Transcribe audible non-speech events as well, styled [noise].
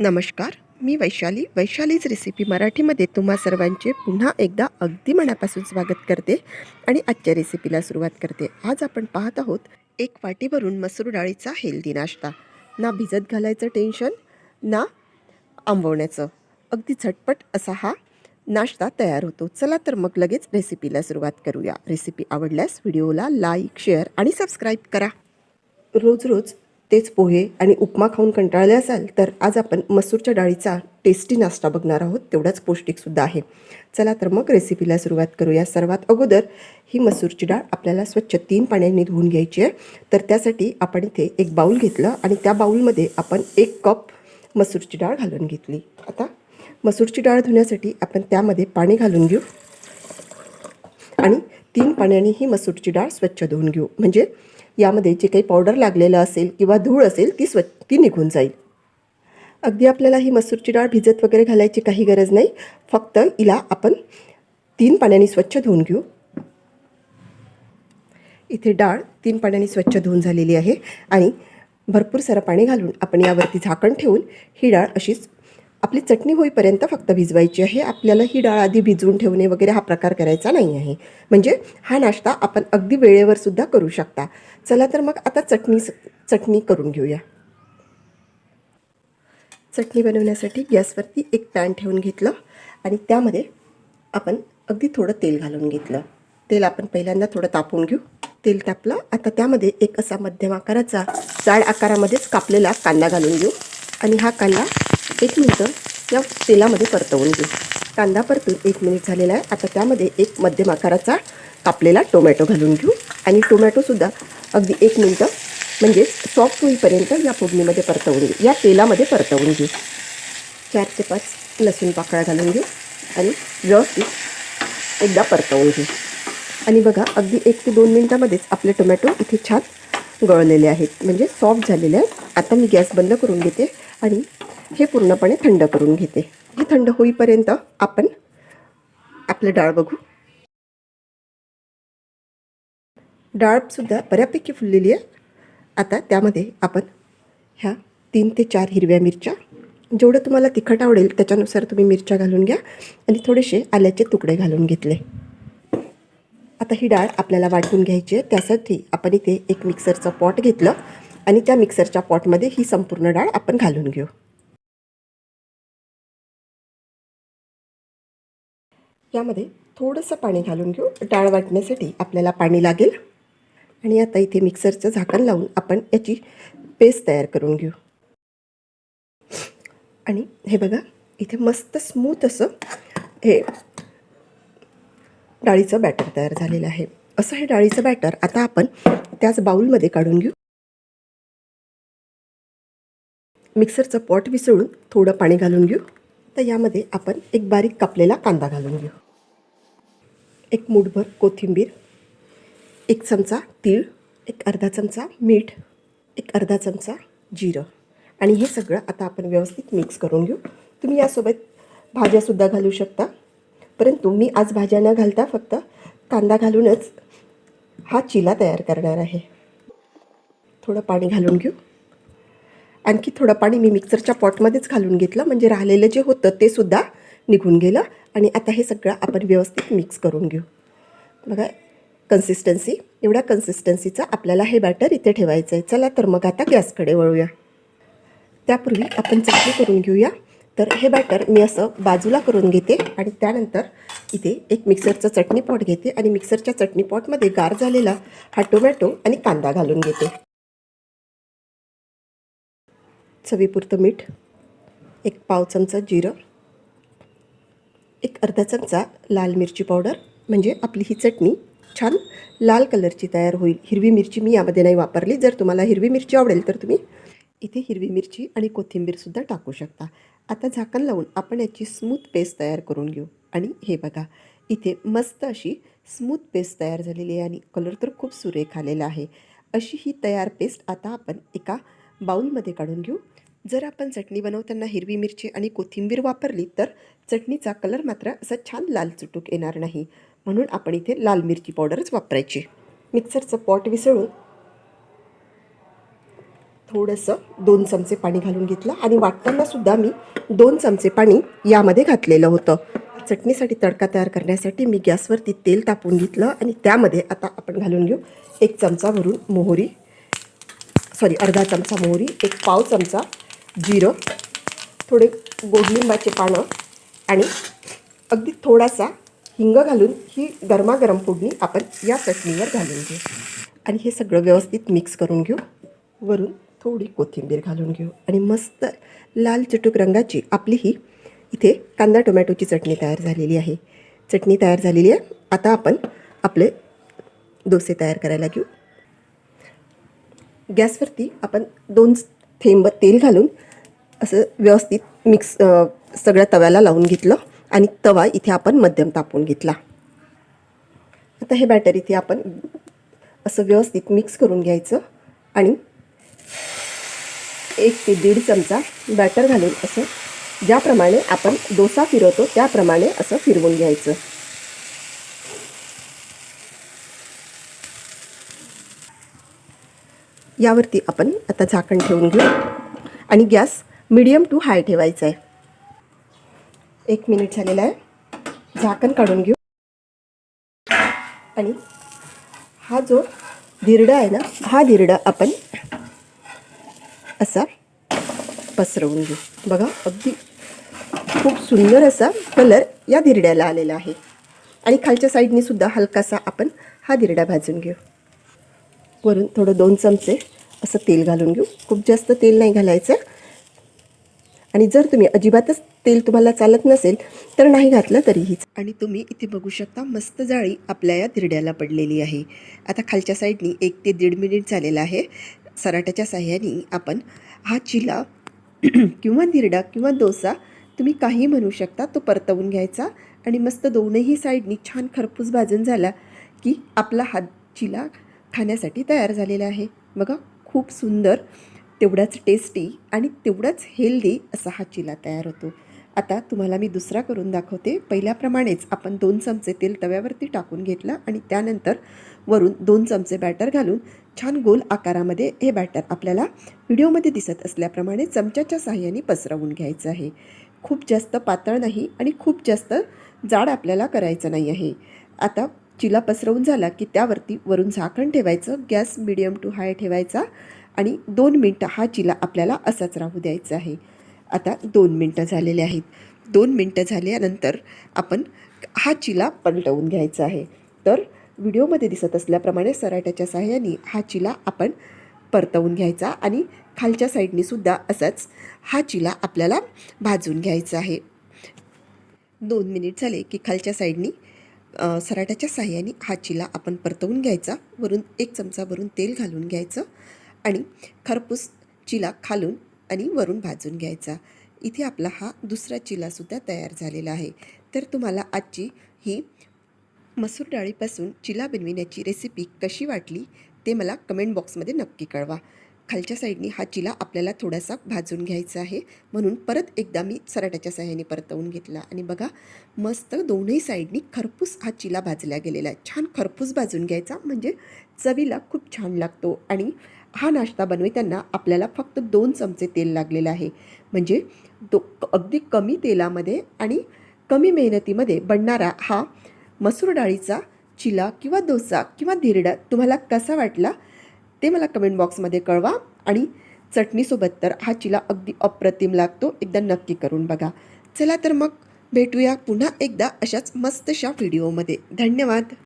नमस्कार मी वैशाली. वैशालीच रेसिपी मराठीमध्ये तुम्हा सर्वांचे पुन्हा एकदा अगदी मनापासून स्वागत करते आणि आजच्या रेसिपीला सुरुवात करते. आज आपण पाहत आहोत एक वाटीभरून मसूर डाळीचा हेल्दी नाश्ता. ना भिजत घालायचं टेन्शन ना आंबवण्याचं. अगदी झटपट असा हा नाश्ता तयार होतो. चला तर मग लगेच रेसिपीला सुरुवात करूया. रेसिपी आवडल्यास व्हिडिओला लाईक शेअर आणि सबस्क्राईब करा. रोज रोज तेच पोहे आणि उपमा खाऊन कंटाळले असाल तर आज आपण मसूरच्या डाळीचा टेस्टी नाश्ता बघणार आहोत. तेवढाच पौष्टिकसुद्धा आहे. चला तर मग रेसिपीला सुरुवात करूया. सर्वात अगोदर ही मसूरची डाळ आपल्याला स्वच्छ तीन पाण्याने धुवून घ्यायची आहे. तर त्यासाठी आपण इथे एक बाऊल घेतलं आणि त्या बाऊलमध्ये आपण एक कप मसूरची डाळ घालून घेतली. आता मसूरची डाळ धुण्यासाठी आपण त्यामध्ये पाणी घालून घेऊ. आणि तीन पाण्याने ही मसूरची डाळ स्वच्छ धुवून घेऊ. म्हणजे यामध्ये जे काही पावडर लागलेलं असेल किंवा धूळ असेल ती स्व ती निघून जाईल. अगदी आपल्याला ही मसूरची डाळ भिजत वगैरे घालायची काही गरज नाही. फक्त हिला आपण तीन पाण्याने स्वच्छ धुवून घेऊ. इथे डाळ तीन पाण्याने स्वच्छ धुवून झालेली आहे आणि भरपूर सारं पाणी घालून आपण यावरती झाकण ठेवून ही डाळ अशीच आपली चटणी होईपर्यंत फक्त भिजवायची आहे. आपल्याला ही डाळ आधी भिजवून ठेवणे वगैरे हा प्रकार करायचा नाही आहे. म्हणजे हा नाश्ता आपण अगदी वेळेवर सुद्धा करू शकता. चला तर मग आता चटणी चटणी करून घेऊया. चटणी बनवण्यासाठी गॅसवरती एक पॅन ठेवून घेतलं आणि त्यामध्ये आपण अगदी थोडं तेल घालून घेतलं. तेल आपण पहिल्यांदा थोडं तापवून घेऊ. तेल तापलं. आता त्यामध्ये एक असा मध्यम आकाराचा जाड आकारामध्येच कापलेला कांदा घालून घेऊ. आणि हा कांदा एक मिनटं या तेलामध्ये परतवून घेऊ कांदा परतून एक मिनिट झालेला आहे. आता त्यामध्ये एक मध्यम आकाराचा कापलेला टोमॅटो घालून घेऊ. आणि टोमॅटोसुद्धा अगदी एक मिनटं म्हणजे सॉफ्ट होईपर्यंत या फोडणीमध्ये परतवून घेऊ या तेलामध्ये परतवून घेऊ चार ते पाच लसूण पाकळ्या घालून घेऊ. आणि व्यवस्थित एकदा परतवून घेऊ आणि बघा अगदी एक ते दोन मिनटामध्येच आपले टोमॅटो इथे छान गळलेले आहेत. म्हणजे सॉफ्ट झालेले आहेत. आता मी गॅस बंद करून घेते आणि हे पूर्णपणे थंड करून घेते. हे थंड होईपर्यंत आपण आपलं डाळ बघू. डाळसुद्धा बऱ्यापैकी फुललेली आहे. आता त्यामध्ये आपण ह्या तीन ते चार हिरव्या मिरच्या जेवढं तुम्हाला तिखट आवडेल त्याच्यानुसार तुम्ही मिरच्या घालून घ्या आणि थोडेसे आल्याचे तुकडे घालून घेतले. आता ही डाळ आपल्याला वाटून घ्यायची आहे. त्यासाठी आपण इथे एक मिक्सरचं पॉट घेतलं आणि त्या मिक्सरच्या पॉटमध्ये ही संपूर्ण डाळ आपण घालून घेऊ. यामध्ये थोडंसं पाणी घालून घेऊ. डाळ वाटण्यासाठी आपल्याला पाणी लागेल. आणि आता इथे मिक्सरचं झाकण लावून आपण याची पेस्ट तयार करून घेऊ. आणि हे बघा इथे मस्त स्मूथ असं हे डाळीचं बॅटर तयार झालेलं आहे. असं हे डाळीचं बॅटर आता आपण त्याच बाऊलमध्ये काढून घेऊ. मिक्सरचं पॉट विसळून थोडं पाणी घालून घेऊ. तर यामध्ये आपण एक बारीक कापलेला कांदा घालून घेऊ. एक मूठभर कोथिंबीर एक चमचा तीळ एक अर्धा चमचा मीठ एक अर्धा चमचा जिरं. आणि हे सगळं आता आपण व्यवस्थित मिक्स करून घेऊ. तुम्ही यासोबत भाज्यासुद्धा घालू शकता. परंतु मी आज भाज्या न घालता फक्त कांदा घालूनच हा चिला तयार करणार आहे. थोडं पाणी घालून घेऊ. आणखी थोडं पाणी मी मिक्सरच्या पॉटमध्येच घालून घेतलं. म्हणजे राहिलेलं जे होतं ते सुद्धा निघून गेलं आणि आता हे सगळं आपण व्यवस्थित मिक्स करून घेऊ. बघा कन्सिस्टन्सी एवढ्या कन्सिस्टन्सीचं आपल्याला हे बॅटर इथे ठेवायचं आहे. चला तर मग आता गॅसकडे वळूया. त्यापूर्वी आपण चटणी करून घेऊया. तर हे बॅटर मी असं बाजूला करून घेते आणि त्यानंतर इथे एक मिक्सरचं चटणी पॉट घेते आणि मिक्सरच्या चटणी पॉटमध्ये गार झालेला हा टोमॅटो आणि कांदा घालून घेते. चवीपुरतं मीठ एक पाव चमचा जिरं एक अर्धा चमचा लाल मिरची पावडर म्हणजे आपली ही चटणी छान लाल कलरची तयार होईल. हिरवी मिरची मी यामध्ये नाही वापरली. जर तुम्हाला हिरवी मिरची आवडेल तर तुम्ही इथे हिरवी मिरची आणि कोथिंबीरसुद्धा टाकू शकता. आता झाकण लावून आपण याची स्मूथ पेस्ट तयार करून घेऊ. आणि हे बघा इथे मस्त अशी स्मूथ पेस्ट तयार झालेली आहे आणि कलर तर खूप सुरेख आलेला आहे. अशी ही तयार पेस्ट आता आपण एका बाऊलमध्ये काढून घेऊ. जर आपण चटणी बनवताना हिरवी मिरची आणि कोथिंबीर वापरली तर चटणीचा कलर मात्र असा छान लाल चुटूक येणार नाही. म्हणून आपण इथे लाल मिरची पावडरच वापरायची. मिक्सरचं पॉट विसळून थोडंसं दोन चमचे पाणी घालून घेतलं आणि वाटताना सुद्धा मी दोन चमचे पाणी यामध्ये घातलेलं होतं. चटणीसाठी तडका तयार करण्यासाठी मी गॅसवरती तेल तापून घेतलं आणि त्यामध्ये आता आपण घालून घेऊ एक चमचा भरून मोहरी सॉरी अर्धा चमचा मोहरी एक पाव चमचा जिरं थोडे गोडलिंबाचे पानं आणि अगदी थोडासा हिंग घालून ही गरमागरम फोडणी आपण या चटणीवर घालून घेऊ. आणि हे सगळं व्यवस्थित मिक्स करून घेऊ. वरून थोडी कोथिंबीर घालून घेऊ. आणि मस्त लाल चटूक रंगाची आपली ही इथे कांदा टोमॅटोची चटणी तयार झालेली आहे. चटणी तयार झालेली आहे. आता आपण आपले डोसे तयार करायला घेऊ. गॅसवरती आपण दोन थेंब तेल घालून असं व्यवस्थित मिक्स सगळ्या तव्याला लावून घेतलं आणि तवा इथे आपण मध्यम तापवून घेतला. आता हे बॅटर इथे आपण असं व्यवस्थित मिक्स करून घ्यायचं आणि एक ते दीड चमचा बॅटर घालून असं ज्याप्रमाणे आपण डोसा फिरवतो त्याप्रमाणे असं फिरवून घ्यायचं. यावरती आपण आता झाकण ठेवून घेऊ आणि गॅस मिडियम टू हाय ठेवायचा आहे. एक मिनिट झालेला आहे. झाकण काढून घेऊ. आणि हा जो धिरडा आहे ना हा धिरडा आपण असा पसरवून घेऊ. बघा अगदी खूप सुंदर असा कलर या धिरड्याला आलेला आहे. आणि खालच्या साईडनेसुद्धा हलकासा आपण हा धिरडा भाजून घेऊ. वरून थोडं दोन चमचे असं तेल घालून घेऊ. खूप जास्त तेल नाही घालायचं. आणि जर तुम्ही अजिबातच तेल तुम्हाला चालत नसेल तर नाही घातलं तरीही आणि तुम्ही इथे बघू शकता मस्त जाळी आपल्या या धिरड्याला पडलेली आहे. आता खालच्या साईडनी एक ते दीड मिनिट झालेला आहे. सराट्याच्या साह्याने आपण हा चिला [clears throat] किंवा धिरडा किंवा डोसा तुम्ही काही म्हणू शकता तो परतवून घ्यायचा. आणि मस्त दोनही साईडनी छान खरपूस भाजून झाला की आपला हा चिला खाण्यासाठी तयार झालेला आहे. बघा खूप सुंदर तेवढाच टेस्टी आणि तेवढाच हेल्दी असा हा चिला तयार होतो. आता तुम्हाला मी दुसरा करून दाखवते. पहिल्याप्रमाणेच आपण दोन चमचे तेल तव्यावरती टाकून घेतलं आणि त्यानंतर वरून दोन चमचे बॅटर घालून छान गोल आकारामध्ये हे बॅटर आपल्याला व्हिडिओमध्ये दिसत असल्याप्रमाणे चमच्याच्या सहाय्याने पसरवून घ्यायचं आहे. खूप जास्त पातळ नाही आणि खूप जास्त जाड आपल्याला करायचं नाही आहे. आता चिला पसरवून झाला की त्यावरती वरून झाकण ठेवायचं गॅस मिडियम टू हाय ठेवायचा आणि दोन मिनटं हा चिला आपल्याला असाच राहू द्यायचा आहे. आता दोन मिनटं झालेले आहेत. दोन मिनटं झाल्यानंतर आपण हा चिला पलटवून घ्यायचा आहे. तर व्हिडिओमध्ये दिसत असल्याप्रमाणे सराट्याच्या सहाय्याने हा चिला आपण परतवून घ्यायचा आणि खालच्या साईडनेसुद्धा असाच हा चिला आपल्याला भाजून घ्यायचा आहे. दोन मिनिट झाले की खालच्या साईडनी अ, सराट्याच्या साह्याने हा चिला आपण परतवून घ्यायचा. वरून एक चमचा भरून तेल घालून घ्यायचं. आणि खरपूस चिला खालून आणि वरून भाजून घ्यायचा. इथे आपला हा दुसरा चिलासुद्धा तयार झालेला आहे. तर तुम्हाला आजची ही मसूर डाळीपासून चिला बनविण्याची रेसिपी कशी वाटली ते मला कमेंट बॉक्समध्ये नक्की कळवा. खालच्या साईडनी हा चिला आपल्याला थोडासा भाजून घ्यायचा आहे. म्हणून परत एकदा मी सराट्याच्या सहाय्याने परतवून घेतला. आणि बघा मस्त दोन्ही साईडनी खरपूस हा चिला भाजला गेलेला आहे. छान खरपूस भाजून घ्यायचा. म्हणजे चवीला खूप छान लागतो. आणि हा नाश्ता बनविताना आपल्याला फक्त दोन चमचे तेल लागलेलं आहे. म्हणजे दो अगदी कमी तेलामध्ये आणि कमी मेहनतीमध्ये बनणारा हा मसूर डाळीचा चिला किंवा डोसा किंवा धिरडा तुम्हाला कसा वाटला ते मला कमेंट बॉक्समध्ये कळवा आणि चटणीसोबत तर हा चिला अगदी अप्रतिम लागतो. एकदा नक्की करून बघा. चला तर मग भेटूया पुन्हा एकदा अशाच मस्तशा व्हिडिओमध्ये. धन्यवाद.